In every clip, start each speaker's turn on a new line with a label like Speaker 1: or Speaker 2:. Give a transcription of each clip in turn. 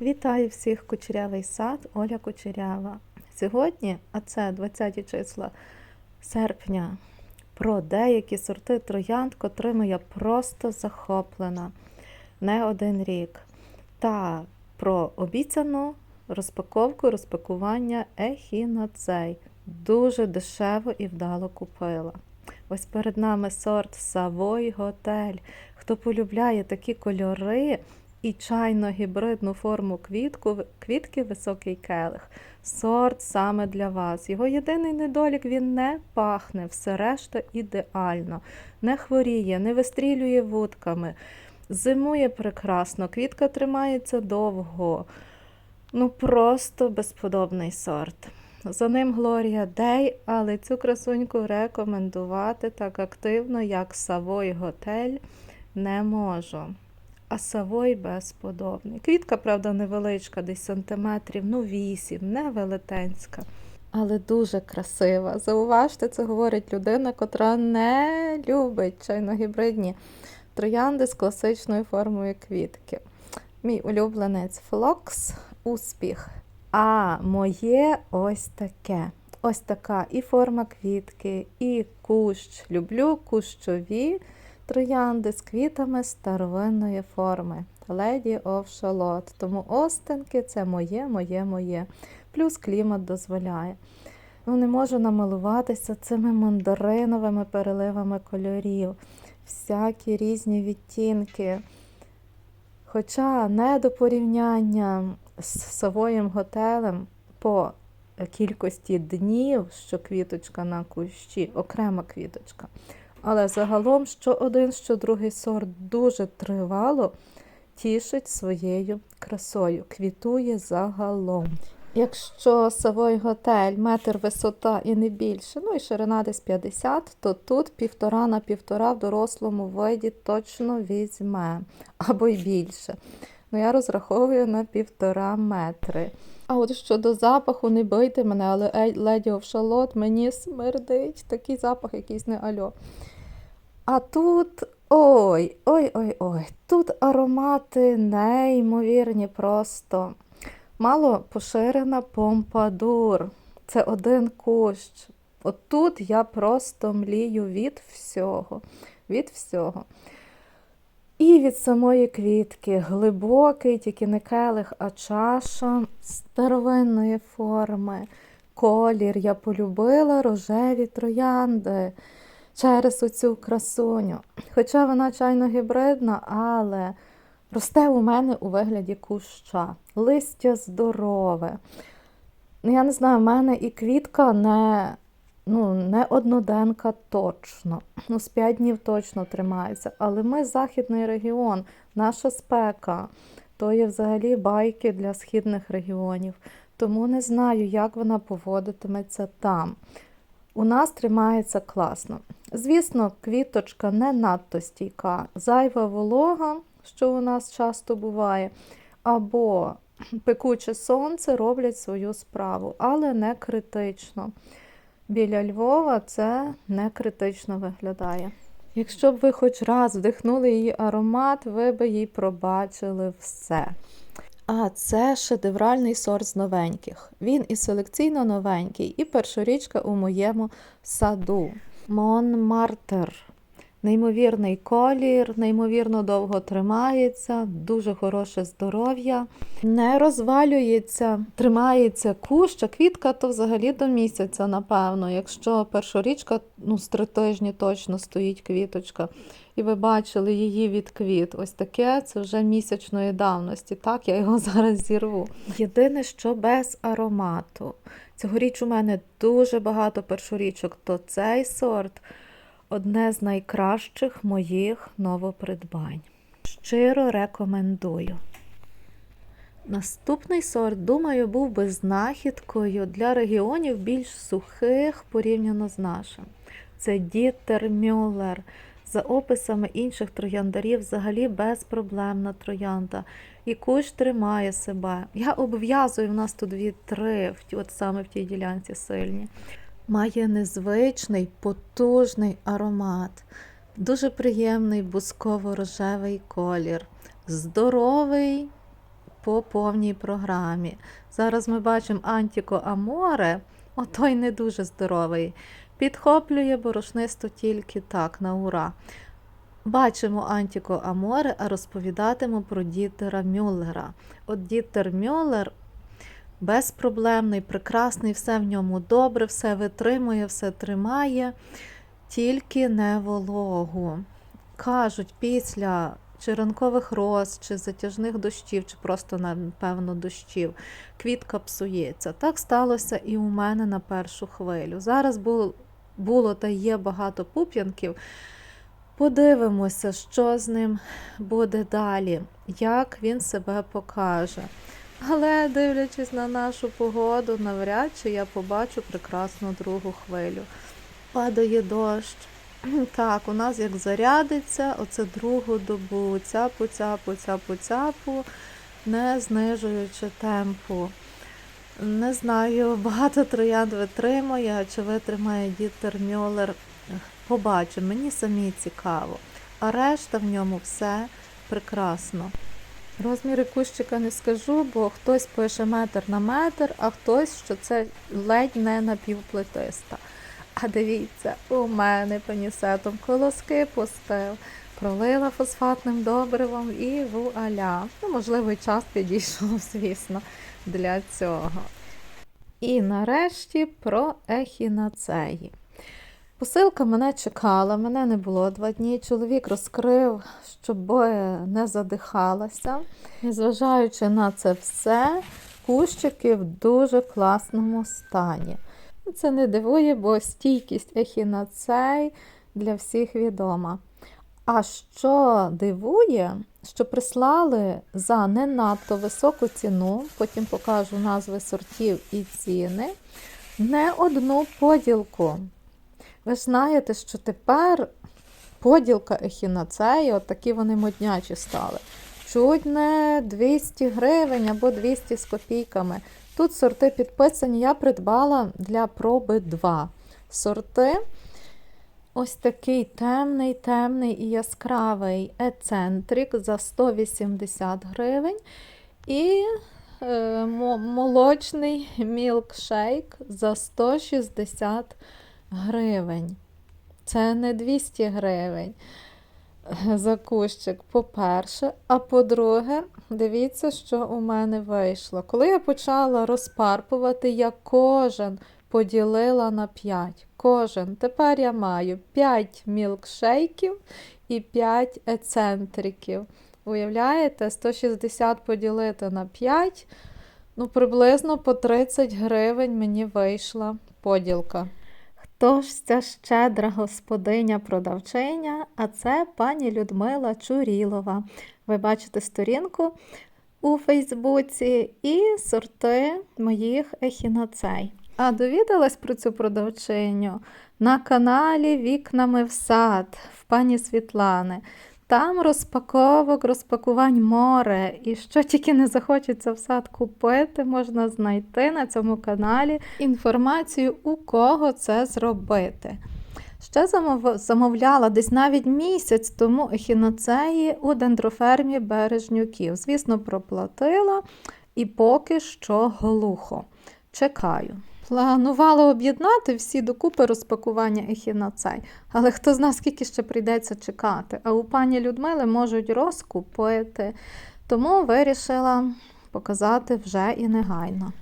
Speaker 1: Вітаю всіх Кучерявий сад, Оля Кучерява. Сьогодні, а це 20 числа серпня, про деякі сорти троянд, котрими я просто захоплена не один рік. Та про обіцяну розпаковку, розпакування ехінацей. Дуже дешево і вдало купила. Ось перед нами сорт Savoy Готель. Хто полюбляє такі кольори і чайно-гібридну форму квітку, квітки високий келих. Сорт саме для вас. Його єдиний недолік він не пахне, все решта ідеально. Не хворіє, не вистрілює вудками. Зимує прекрасно, квітка тримається довго. Ну просто безподобний сорт. За ним Глорія Дей, але цю красуньку рекомендувати так активно, як Савой Готель, не можу. А Савой безподобний. Квітка, правда, невеличка, десь сантиметрів, ну вісім, не велетенська. Але дуже красива. Зауважте, це говорить людина, котра не любить чайно-гібридні троянди з класичною формою квітки. Мій улюбленець Флокс успіх. А моє ось таке. Ось така і форма квітки, і кущ. Люблю кущові троянди з квітами старовинної форми. Of Shalott. Тому остинки це моє, моє, моє. Плюс клімат дозволяє. Ну, не можу намилуватися цими мандариновими переливами кольорів, всякі різні відтінки. Хоча не до порівняння з Савоєм готелем по кількості днів, що квіточка на кущі, окрема квіточка. Але загалом, що один, що другий сорт дуже тривало тішить своєю красою, квітує загалом. Якщо Савой готель, метр висота і не більше, ну і ширина десь 50, то тут півтора на півтора в дорослому виді точно візьме, або й більше. Ну, я розраховую на півтора метри. А от щодо запаху, не бийте мене, але Lady of Shalott мені смердить. Такий запах якийсь не альо. А тут ой, ой-ой-ой, тут аромати неймовірні просто. Мало поширена помпадур. Це один кущ. От тут я просто млію від всього. Від всього. І від самої квітки глибокий, тільки не келих, а чаша старовинної форми. Колір я полюбила рожеві троянди через оцю красуню. Хоча вона чайно гібридна, але росте у мене у вигляді куща. Листя здорове. Я не знаю, в мене і квітка не ну, не одноденка точно. Ну, з 5 днів точно тримається. Але ми західний регіон, наша спека, то є взагалі байки для східних регіонів. Тому не знаю, як вона поводитиметься там. У нас тримається класно. Звісно, квіточка не надто стійка, зайва волога, що у нас часто буває, або пекуче сонце роблять свою справу, але не критично. Біля Львова це не критично виглядає. Якщо б ви хоч раз вдихнули її аромат, ви б їй пробачили все. А це шедевральний сорт з новеньких. Він і селекційно новенький, і першорічка у моєму саду. Монмартер. Неймовірний колір, неймовірно довго тримається, дуже хороше здоров'я, не розвалюється, тримається кущ, а квітка то взагалі до місяця, напевно. Якщо першорічка, ну, з три тижні точно стоїть квіточка, і ви бачили її від квіт. Ось таке це вже місячної давності. Так, я його зараз зірву. Єдине, що без аромату. Цьогоріч у мене дуже багато першорічок, то цей сорт одне з найкращих моїх новопридбань. Щиро рекомендую. Наступний сорт, думаю, був би знахідкою для регіонів більш сухих порівняно з нашим. Це Дітер Мюллер. За описами інших трояндарів, взагалі безпроблемна троянда. І кущ тримає себе. Я обв'язую, в нас тут дві-три, от саме в тій ділянці сильні. Має незвичний, потужний аромат, дуже приємний бусково-рожевий колір, здоровий, по повній програмі. Зараз ми бачимо Антіко Аморе, отой не дуже здоровий. Підхоплює борошнисто тільки так, на ура. Бачимо Антіко Аморе, а розповідатиму про Дітера Мюллера. От Дітер Мюллер безпроблемний, прекрасний, все в ньому добре, все витримує, все тримає, тільки не вологу. Кажуть, після чи ранкових роз, чи затяжних дощів, чи просто, напевно, дощів, квітка псується. Так сталося і у мене на першу хвилю. Зараз було, та є багато пуп'янків. Подивимося, що з ним буде далі, як він себе покаже. Але дивлячись на нашу погоду, навряд чи я побачу прекрасну другу хвилю. Падає дощ. Так, у нас як зарядиться, оце другу добу, цяпу, цяпу, цяпу, цяпу, не знижуючи темпу. Не знаю, багато троянд витримує, чи витримає Дітер Мюллер. Побачимо, мені самі цікаво. А решта в ньому все прекрасно. Розміри кущика не скажу, бо хтось пише метр на метр, а хтось, що це ледь не напівплетиста. А дивіться, у мене панісетом колоски пустив, пролила фосфатним добривом і вуаля. Ну, можливо, і час підійшов, звісно, для цього. І нарешті про ехінацеї. Посилка мене чекала, мене не було два дні. Чоловік розкрив, щоб не задихалася. Незважаючи на це все, кущики в дуже класному стані. Це не дивує, бо стійкість ехінацей для всіх відома. А що дивує, що прислали за не надто високу ціну, потім покажу назви сортів і ціни, не одну поділку. Ви ж знаєте, що тепер поділка ехінацеї, от такі вони моднячі стали. Чуть не 200 гривень або 200 з копійками. Тут сорти підписані, я придбала для проби два сорти. Ось такий темний, темний і яскравий ецентрик за 180 гривень. І е, молочний мілкшейк за 160 гривень. Це не 200 гривень за кущик, по-перше. А по-друге, дивіться, що у мене вийшло. Коли я почала розпарпувати, я кожен поділила на 5. Кожен. Тепер я маю 5 мілкшейків і 5 ецентриків. Уявляєте, 160 поділити на 5, ну, приблизно по 30 гривень мені вийшла поділка. Хто ж ця щедра господиня продавчиня, а це пані Людмила Чурілова. Ви бачите сторінку у Фейсбуці і сорти моїх ехінацей. А довідалась про цю продавчиню на каналі Вікнами в сад в пані Світлани. Там розпаковок, розпакувань море. І що тільки не захочеться в сад купити, можна знайти на цьому каналі інформацію, у кого це зробити. Ще замовляла десь навіть місяць тому ехіноцеї у дендрофермі бережнюків. Звісно, проплатила і поки що глухо. Чекаю. Планувала об'єднати всі докупи розпакування ехіноцей, але хто зна, скільки ще прийдеться чекати. А у пані Людмили можуть розкупити, тому вирішила показати вже і негайно.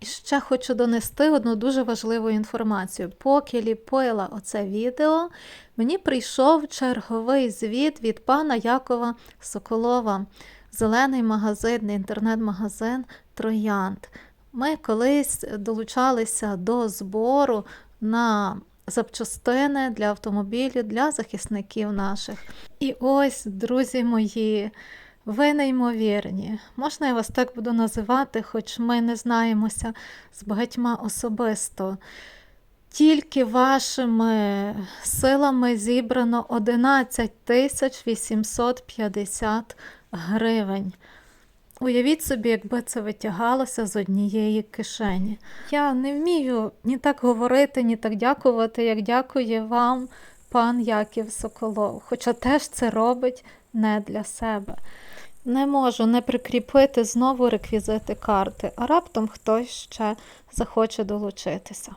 Speaker 1: І ще хочу донести одну дуже важливу інформацію. Поки ліпила оце відео, мені прийшов черговий звіт від пана Якова Соколова, зелений магазин, інтернет-магазин Троянд. Ми колись долучалися до збору на запчастини для автомобілів, для захисників наших. І ось, друзі мої, ви неймовірні. Можна я вас так буду називати, хоч ми не знаємося з багатьма особисто. Тільки вашими силами зібрано 11 тисяч 850 гривень. Уявіть собі, якби це витягалося з однієї кишені. Я не вмію ні так говорити, ні так дякувати, як дякує вам пан Яків Соколов, хоча теж це робить не для себе. Не можу не прикріпити знову реквізити карти, а раптом хтось ще захоче долучитися.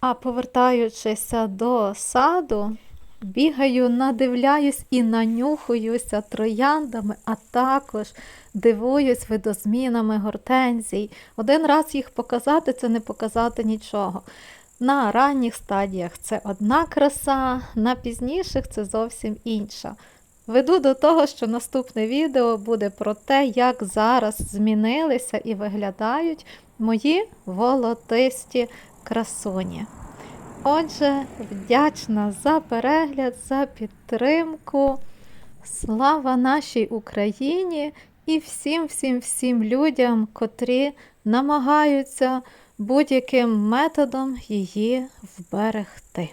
Speaker 1: А повертаючися до саду, бігаю, надивляюсь і нанюхуюся трояндами, а також дивуюсь видозмінами гортензій. Один раз їх показати це не показати нічого. На ранніх стадіях це одна краса, на пізніших це зовсім інша. Веду до того, що наступне відео буде про те, як зараз змінилися і виглядають мої волотисті красуні. Отже, вдячна за перегляд, за підтримку. Слава нашій Україні і всім, всім, всім людям, котрі намагаються будь-яким методом її вберегти.